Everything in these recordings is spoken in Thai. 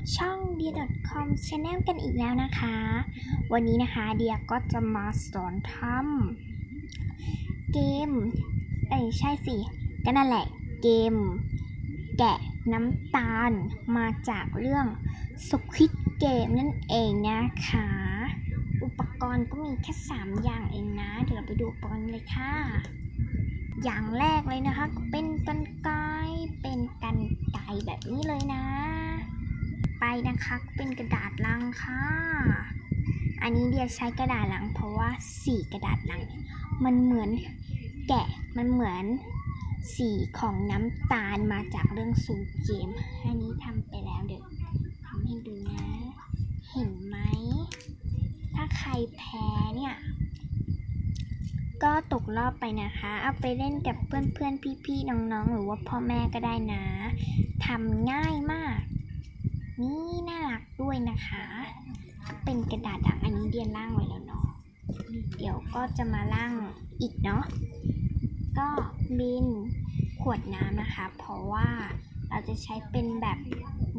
กับช่อง d e a com channel กันอีกแล้วนะคะ วันนี้นะคะเดียก็จะมาสอนทำเกม เอ้ยใช่สิ ก็นั่นแหละเกม แกะน้ำตาลมาจากเรื่อง Squid Game นั่นเองนะคะ อุปกรณ์ก็มีแค่ 3 อย่างเองนะ เดี๋ยวเราไปดูอุปกรณ์เลยค่ะ อย่างแรกเลยนะคะ เป็นกันไกเป็นกันไกแบบนี้เลยนะ ไปนะคะ เป็นกระดาษลังค่ะ อันนี้เดียใช้กระดาษลัง เพราะว่าสีกระดาษลัง มันเหมือนแกะมันเหมือนสีของน้ำตาลมาจากเรื่องซูเกม อันนี้ทำไปแล้วเดี๋ยวทำให้ดูนะ เห็นไหม ถ้าใครแพ้เนี่ย ก็ตกรอบไปนะคะ เอาไปเล่นกับเพื่อนๆ พี่ๆ น้องๆ หรือว่าพ่อแม่ก็ได้นะ ทำง่ายมาก นี่น่ารักด้วยนะคะ เป็นกระดาษดังอันนี้เดียนล่างไว้แล้วเนาะ เดี๋ยวก็จะมาล่างอีกเนาะ ก็บินขวดน้ำนะคะ เพราะว่าเราจะใช้เป็นแบบ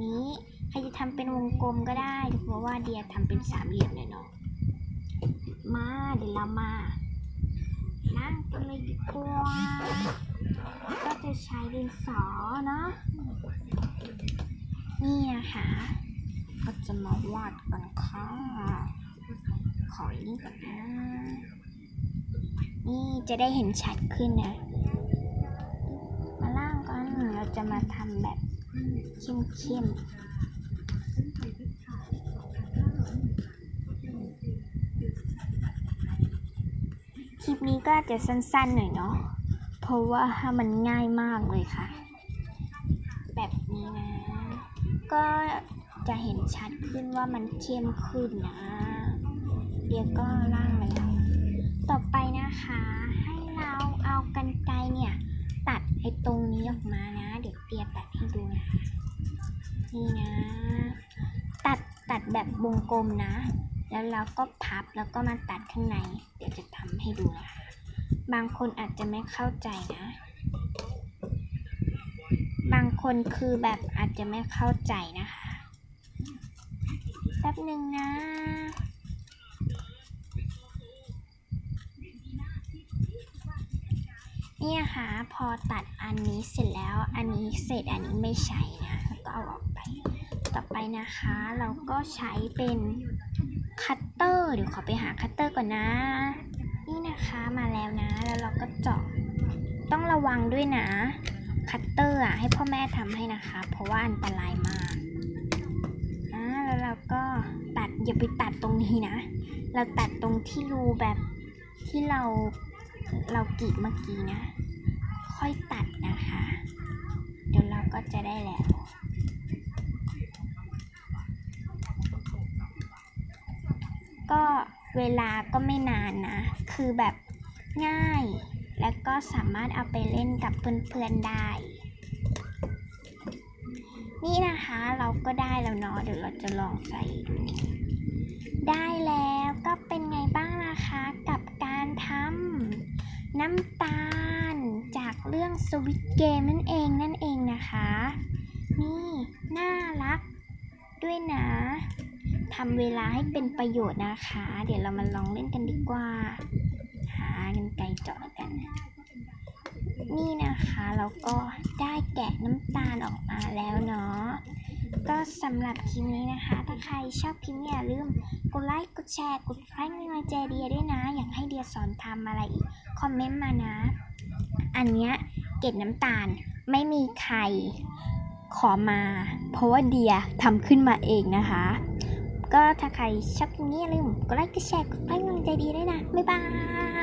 นี้ ใครจะทำเป็นวงกลมก็ได้ เพราะว่าเดียทำเป็นสามเหลี่ยมเลยเนาะ มาเดี๋ยวเรามานั่งกันเลยดีกว่าก็จะใช้ดินสอเนาะ นี่นะคะ ก็จะมาวาดกันค่ะ ขออย่างนี้ก่อนนะ นี่จะได้เห็นชัดขึ้นนะ มาล่างกันเราจะมาทำแบบเข้มๆ คลิปนี้ก็จจะสั้นๆหน่อยเนาะ เพราะว่ามันง่ายมากเลยค่ะ แบบนี้นะ ก็จะเห็นชัดขึ้นว่ามันเข้มขึ้นนะเดี๋ยวก็ล่างเลยต่อไปนะคะ ให้เราเอากันไกรเนี่ย ตัดไอ้ตรงนี้ออกมานะ เดี๋ยวเตียตัดให้ดูนะคะนี่นะ ตัดตัดแบบวงกลมนะ แล้วเราก็พับแล้วก็มาตัดข้างใน เดี๋ยวจะทำให้ดูนะคะ บางคนอาจจะไม่เข้าใจนะางคนคือแบบอาจจะไม่เข้าใจนะคะแป๊บหนึ่งนะเนี่ยค่ะพอตัดอันนี้เสร็จแล้วอันนี้เสร็จอันนี้ไม่ใช้นะก็เอาออกไป ต่อไปนะคะ เราก็ใช้เป็นคัตเตอร์เดี๋ยวขอไปหาคัตเตอร์ก่อนนะ นี่นะคะมาแล้วนะ แล้วเราก็เจาะต้องระวังด้วยนะ คัตเตอร์อะให้พ่อแม่ทำให้นะคะ เพราะว่าอันตรายมากอ่าแล้วเราก็ตัดอย่าไปตัดตรงนี้นะ เราตัดตรงที่รูแบบที่เราเรากรีดเมื่อกี้นะ ค่อยตัดนะคะ เดี๋ยวเราก็จะได้แล้วก็เวลาก็ไม่นานนะ คือแบบง่าย แล้วก็สามารถเอาไปเล่นกับเพื่อนๆได้ นี่นะคะเราก็ได้แล้วเนาะเดี๋ยวเราจะลองใส่ดูได้แล้วก็เป็นไงบ้างนะคะกับการทำน้ำตาลจากเรื่องสวิตเกมนั่นเองนั่นเองนะคะ นี่น่ารักด้วยนะทำเวลาให้เป็นประโยชน์นะคะ เดี๋ยวเรามาลองเล่นกันดีกว่า หากันไกลจาะกั นี่นะคะเราก็ได้แกะน้ำตาลออกมาแล้วเนาะก็สำหรับคลิปนี้นะคะ ถ้าใครชอบคลิปนี้อย่าลืมกดไลค์กดแชร์กดให้กำลังใจเดียด้วยนะ อยากให้เดียสอนทำอะไรอีกคอมเมนต์มานะ อันเนี้ยเกล็ดน้ำตาลไม่มีใครขอมา เพราะว่าเดียทำขึ้นมาเองนะคะ ก็ถ้าใครชอบคลิปนี้อย่าลืมกดไลค์กดแชร์กดให้กำลังใจเดียด้วยนะบ๊ายบาย